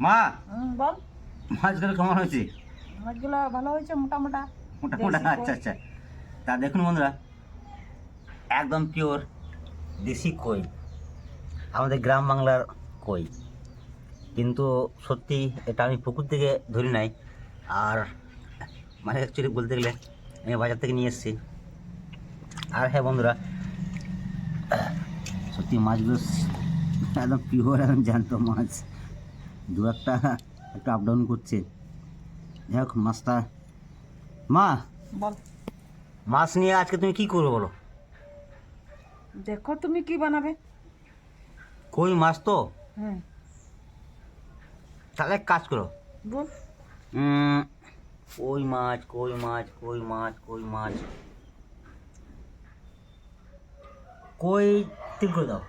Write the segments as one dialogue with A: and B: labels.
A: মা!
B: বল।
A: মাছগুলো কেমন হয়েছে?
B: মাছগুলো ভালো হয়েছে মোটা মোটা
A: মোটা মোটা আচ্ছা আচ্ছা। তা দেখুন বন্ধুরা একদম পিওর দেশি কই। আমাদের গ্রাম বাংলার কই। কিন্তু সত্যি এটা আমি পুকুর থেকে ধরি নাই। আর মানে অ্যাকচুয়ালি বলতে গেলে আমি বাজার থেকে নিয়ে এসেছি। আর হ্যাঁ বন্ধুরা সত্যি মাছগুলো একদম পিওর একদম জ্যান্ত মাছ। দু একটা একটু আপ ডাউন করছে। যাই হোক মাছটা মা!
B: বল।
A: মাছ নিয়ে আজকে তুমি কি করবে বলো?
B: দেখো তুমি কি বানাবে।
A: কই মাছ তো?
B: হুম।
A: তাহলে এক কাজ করো।
B: বল।
A: কই মাছ কই মাছ কই মাছ কই মাছ? কই তেল করে দাও।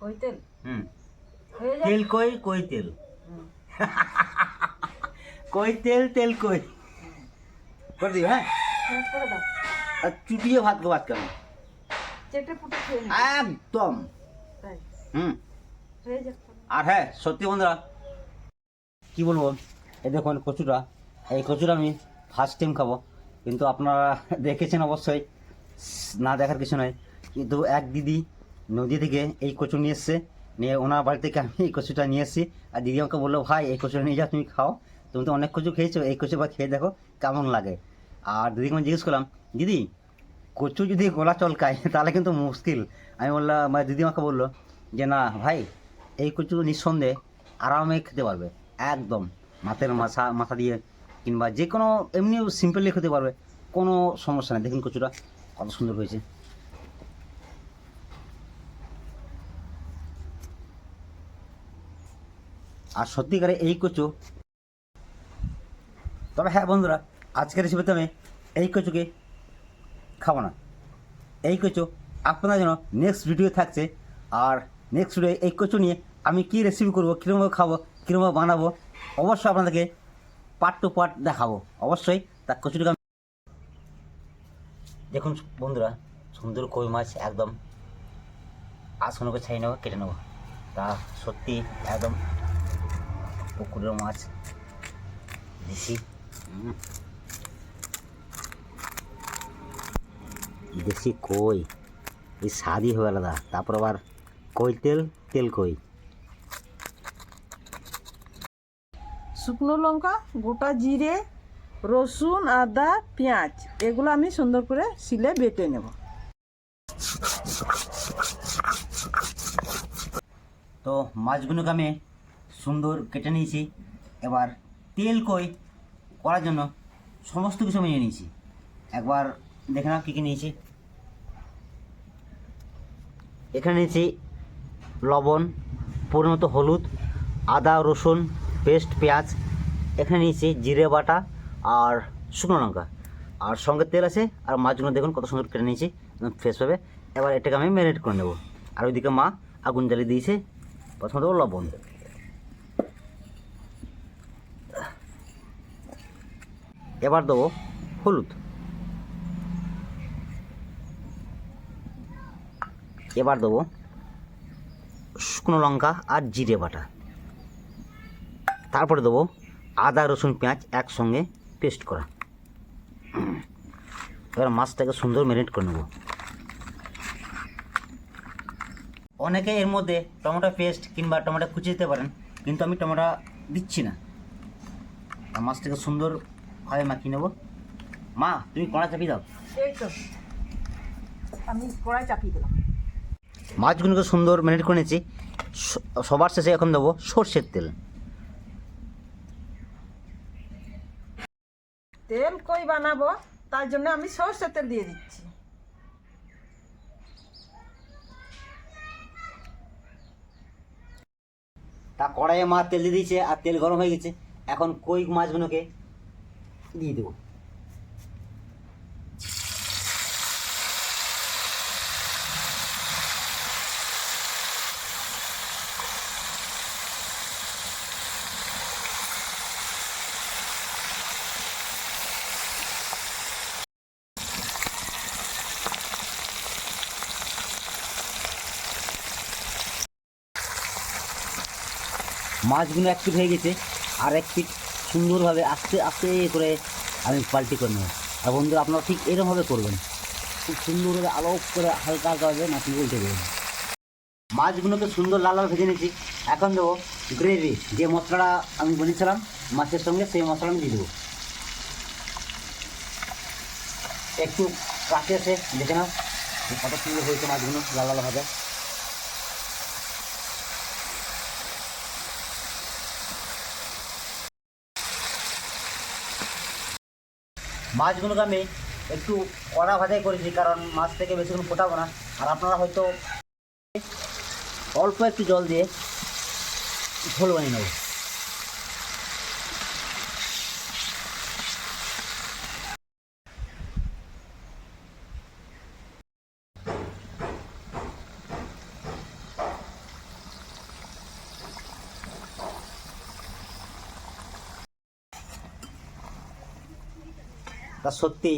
B: কই তেল?
A: হুম। তেল কই কই তেল?
B: হুম।
A: কই তেল তেল কই? করে দিও হ্যাঁ? আর চুটিয়ে ভাত গো ভাত কেন একদম। হুম। আর হ্যাঁ সত্যি বন্ধুরা কি বলব? এই দেখুন কচুটা। এই কচুটা আমি ফার্স্ট টাইম খাব। কিন্তু আপনারা দেখেছেন অবশ্যই না দেখার কিছু নয় কিন্তু এক দিদি নদী থেকে এই কচু নিয়ে এসছে। নিয়ে ওনার বাড়ি থেকে আমি এই কচুটা নিয়ে এসেছি। আর দিদি আমাকে বলল, ভাই, এই কচুটা নিয়ে যাও তুমি খাও। তুমি তো অনেক কচু খেয়েছো, এই কচু বা খেয়ে দেখো কেমন লাগে। আর দিদিকে আমি জিজ্ঞেস করলাম, দিদি, কচু যদি গলা চলকায়, তাহলে কিন্তু মুশকিল। আমি বললাম মানে দিদি আমাকে বলল যে, না, ভাই, এই কচু নিঃসন্দেহে আরামে খেতে পারবে, একদম। মাথের মাথা মাথা দিয়ে কিংবা যে কোনো এমনি সিম্পলি খেতে পারবে, কোনো সমস্যা নেই। দেখুন কচুটা কত সুন্দর হয়েছে। আর সত্যিকারে এই কচু। তবে হ্যাঁ বন্ধুরা, আজকের রেসিপিতে আমি এই কচুকে খাব না। এই কচু আপনার জন্য নেক্সট ভিডিও থাকছে। আর নেক্সট ভিডিও এই কচু নিয়ে আমি কি রেসিপি করব কীরকমভাবে খাব কীরকমভাবে বানাবো, অবশ্যই আপনাদেরকে পার্ট টু পার্ট দেখাবো। অবশ্যই তার কচুটিকে আমি দেখুন বন্ধুরা, সুন্দর কই মাছ একদম আসনকে ছাই নেব, কেটে নেব। তা সত্যি একদম পুকুরের মাছ দেশি দেশি কই? এই স্বাদই হবে আলাদা। তারপর আবার কই তেল? তেল কই?
B: শুকনো লঙ্কা গোটা জিরে রসুন আদা পেঁয়াজ এগুলো আমি সুন্দর করে শিলে বেটে নেব।
A: তো মাছগুলোকে আমি সুন্দর কেটে নিয়েছি। এবার তেল কই করার জন্য সমস্ত কিছু আমি নিয়ে নিয়েছি। একবার দেখে নাও কী কী নিয়েছি। এখানে নিয়েছি লবণ পরিণত হলুদ, আদা, রসুন, পেস্ট, পেঁয়াজ। এখানে নিয়েছি জিরে বাটা আর শুকনো লঙ্কা। আর সঙ্গে তেল আছে আর মাছগুলো দেখুন কত সুন্দর কেটে নিয়েছি ফ্রেশ হবে এবার এটাকে আমি ম্যারিনেট করে নেব। আর ওইদিকে মা আগুন জ্বালিয়ে দিয়েছে। প্রথমত লবণ। এবার দেবো হলুদ। এবার দেবো শুকনো লঙ্কা আর জিরে বাটা। তারপরে দেবো আদা, রসুন, পেঁয়াজ একসঙ্গে পেস্ট করা। এবার মাছটাকে সুন্দর ম্যারিনেট করে নেব। অনেকে এর মধ্যে টমেটো পেস্ট কিংবা টমেটো কুচি দিতে পারেন, কিন্তু আমি টমেটো দিচ্ছি না। মাছটাকে সুন্দরভাবে মাখিয়ে নেব। মা তুমি কড়া চাপিয়ে দাও।
B: এই তো। আমি কড়াই চাপিয়ে দিলাম।
A: মাছগুলোকে সুন্দর ম্যারিনেট করে নিয়েছি। সবার শেষে এখন দেবো সর্ষের তেল।
B: তেল কই বানাবো? তার জন্য আমি সর্ষে তেল দিয়ে দিচ্ছি।
A: তা কড়াইয়ে মা তেল দিয়ে দিয়েছে আর তেল গরম হয়ে গেছে। এখন কই মাছগুলোকে দিয়ে দেবো মাছগুলো একটু হয়ে গেছে আর এক পিট সুন্দরভাবে আস্তে আস্তে করে আমি পাল্টি করে নেব। আর বন্ধুরা, আপনারা ঠিক এরকমভাবে করবেন। খুব সুন্দরভাবে আলোক করে হালকা হালকাভাবে মাছগুলো উল্টে দেবেন। মাছগুলোকে সুন্দর লাল লাল ভেজে নিয়েছি। এখন দেবো গ্রেভি। যে মশলাটা আমি বলেছিলাম, মাছের সঙ্গে সেই মশলা আমি দিয়ে দেবো। একটু কাছে এসে দেখে নাও কত সুন্দর হয়েছে মাছগুলো, লাল লাল ভাজা। মাছগুলোকে আমি একটু কড়া ভাজাই করেছি, কারণ মাছ থেকে বেশিক্ষণ ফোটাবো না। আর আপনারা হয়তো অল্প একটু জল দিয়ে ঝোল বানিয়ে নেব তা সত্যি,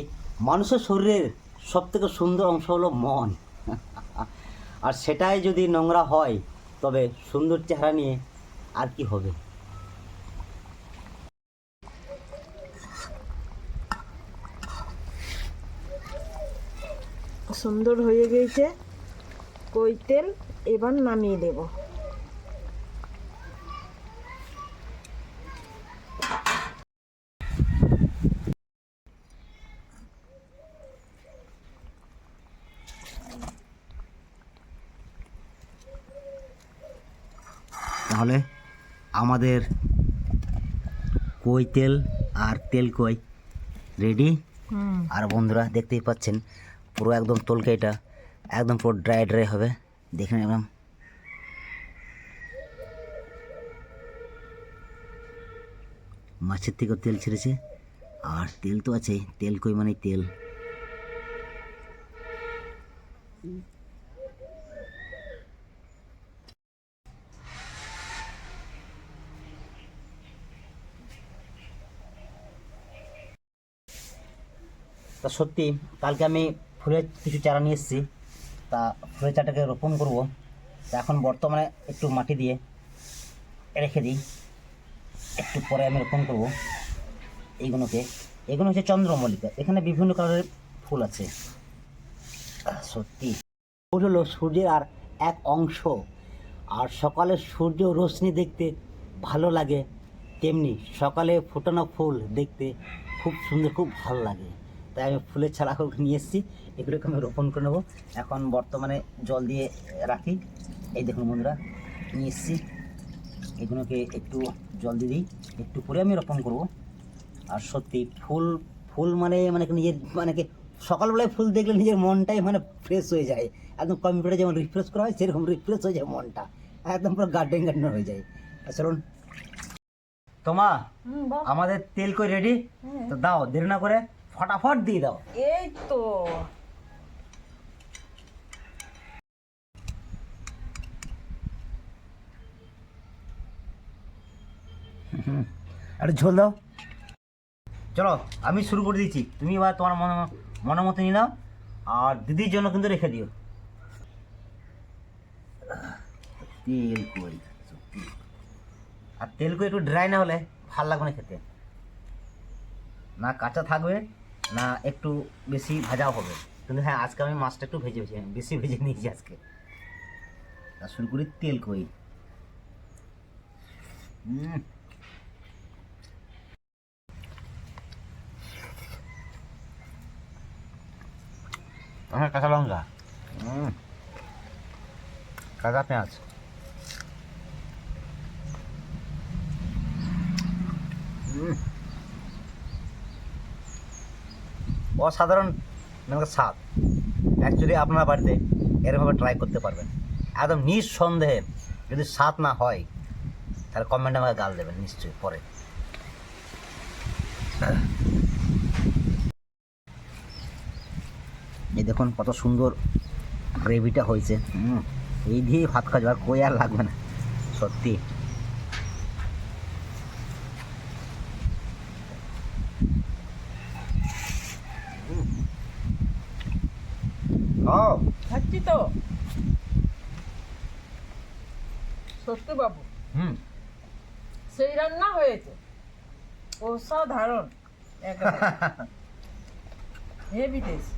A: মানুষের শরীরের সব থেকে সুন্দর অংশ হলো মন। আর সেটাই যদি নোংরা হয়, তবে সুন্দর চেহারা নিয়ে আর কি হবে?
B: সুন্দর হয়ে গেছে। কই তেল? এবার নামিয়ে দেব।
A: তাহলে আমাদের কই তেল আর তেল কই? রেডি
B: হুম।
A: আর বন্ধুরা দেখতেই পাচ্ছেন পুরো একদম তলকাইটা একদম পুরো ড্রাই ড্রাই হবে। দেখেন একদম মাছের থেকেও তেল ছেড়েছে। আর তেল তো আছে তেল কই মানে তেল? তা সত্যি, কালকে আমি ফুলের কিছু চারা নিয়ে এসেছি। তা ফুলের চারাটাকে রোপণ করব। তা এখন বর্তমানে একটু মাটি দিয়ে রেখে দিই। একটু পরে আমি রোপণ করব এইগুলোকে। এগুলো হচ্ছে চন্দ্রমল্লিকা। এখানে বিভিন্ন কালারের ফুল আছে। সত্যি। ফুল হলো সূর্যের আর এক অংশ। আর সকালে সূর্য রশ্মি দেখতে ভালো লাগে। তেমনি সকালে ফোটানো ফুল দেখতে খুব সুন্দর, খুব ভালো লাগে। তাই আমি ফুলের ছাড়াও নিয়ে এসেছি। এগুলোকে আমি রোপণ করে নেব। এখন বর্তমানে জল দিয়ে রাখি। এই দেখুন বন্ধুরা নিয়ে এসেছি। এগুলোকে একটু জল দিয়ে দিই। একটু পরে আমি রোপণ করব। আর সত্যি ফুল ফুল মানে মানে নিজের মানে কি সকালবেলায় ফুল দেখলে নিজের মনটাই মানে ফ্রেশ হয়ে যায়। একদম কম্পিউটারে যেমন রিফ্রেশ করা হয় সেরকম রিফ্রেশ হয়ে যায় মনটা। একদম পুরো গার্ডেন গার্ডেন হয়ে যায়। চলুন। তোমা আমাদের তেল কই রেডি তো দাও দেরি না করে। ফটাফট দিয়ে দাও।
B: এই তো।
A: একটু ঝোল দাও। চলো আমি শুরু করে দিচ্ছি। তুমি এবার তোমার মনে মনের মতো নিয়ে নাও আর দিদির জন্য কিন্তু রেখে দিও। তেল কই আর তেল কই একটু ড্রাই না হলে ভালো লাগবে না খেতে। না কাঁচা থাকবে না একটু বেশি ভাজাও হবে। কিন্তু হ্যাঁ আজকে আমি মাছটা একটু ভেজে ভেজে বেশি ভেজে নিয়েছি আজকে। তা শুরু করি তেল কই। হ্যাঁ কাঁচা লঙ্কা। কাঁচা পেঁয়াজ। হুম। অসাধারণ মানে স্বাদ। অ্যাকচুয়ালি আপনারা বাড়িতে এরকমভাবে ট্রাই করতে পারবেন। একদম নিঃসন্দেহে যদি স্বাদ না হয়, তাহলে কমেন্টে আমাকে গাল দেবেন নিশ্চয়ই, পরে। এই দেখুন কত সুন্দর গ্রেভিটা হয়েছে। এই দিয়েই ভাত খাওয়া যাবে আর কই আর লাগবে না। সত্যি।
B: খাচ্ছি তো। সত্যি বাবু
A: হুম।
B: সেই রান্না হয়েছে। অসাধারণ। একেবারে। হেভি টেস্ট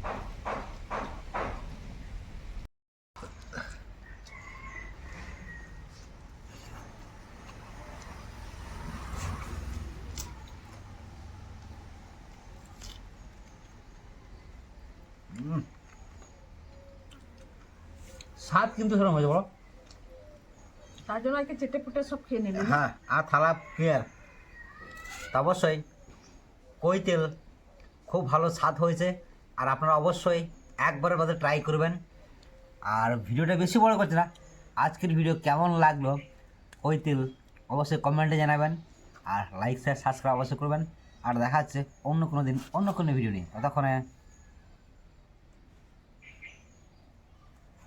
A: স্বাদ কিন্তু সেরকম হয়েছে বলো।
B: তার জন্য আজকে চেটে পুটে সব খেয়ে নিলি
A: হ্যাঁ আর থালা ক্লিয়ার তা অবশ্যই কই তেল? খুব ভালো স্বাদ হয়েছে আর আপনারা অবশ্যই একবারের মধ্যে ট্রাই করবেন। আর ভিডিওটা বেশি বড় করছে না আজকের ভিডিও কেমন লাগল কই তেল? অবশ্যই কমেন্টে জানাবেন আর লাইক শেয়ার সাবস্ক্রাইব অবশ্যই করবেন। আর দেখা হচ্ছে অন্য কোনো দিন অন্য কোনো ভিডিও নিয়ে। ততক্ষণে